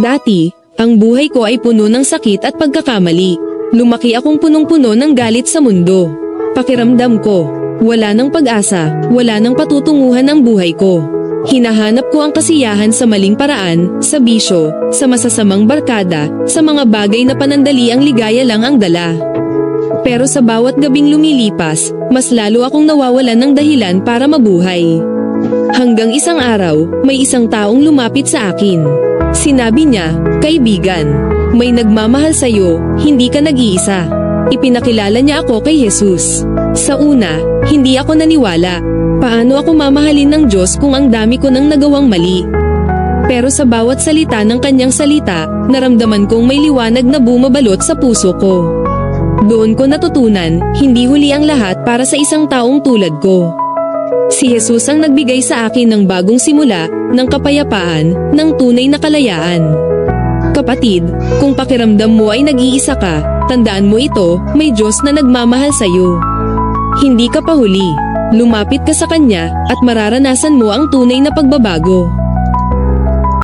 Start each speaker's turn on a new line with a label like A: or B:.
A: Dati, ang buhay ko ay puno ng sakit at pagkakamali. Lumaki akong punong-puno ng galit sa mundo. Pakiramdam ko, wala ng pag-asa, wala ng patutunguhan ang buhay ko. Hinahanap ko ang kasiyahan sa maling paraan, sa bisyo, sa masasamang barkada, sa mga bagay na panandali ang ligaya lang ang dala. Pero sa bawat gabing lumilipas, mas lalo akong nawawalan ng dahilan para mabuhay. Hanggang isang araw, may isang taong lumapit sa akin. Sinabi niya, Kaibigan, may nagmamahal sa'yo, hindi ka nag-iisa. Ipinakilala niya ako kay Jesus. Sa una, hindi ako naniwala. Paano ako mamahalin ng Diyos kung ang dami ko nang nagawang mali? Pero sa bawat salita ng kanyang salita, naramdaman kong may liwanag na bumabalot sa puso ko. Doon ko natutunan, hindi huli ang lahat para sa isang taong tulad ko. Si Jesus ang nagbigay sa akin ng bagong simula, ng kapayapaan, ng tunay na kalayaan. Kapatid, kung pakiramdam mo ay nag-iisa ka, tandaan mo ito, may Diyos na nagmamahal sa iyo. Hindi ka pa huli. Lumapit ka sa Kanya at mararanasan mo ang tunay na pagbabago.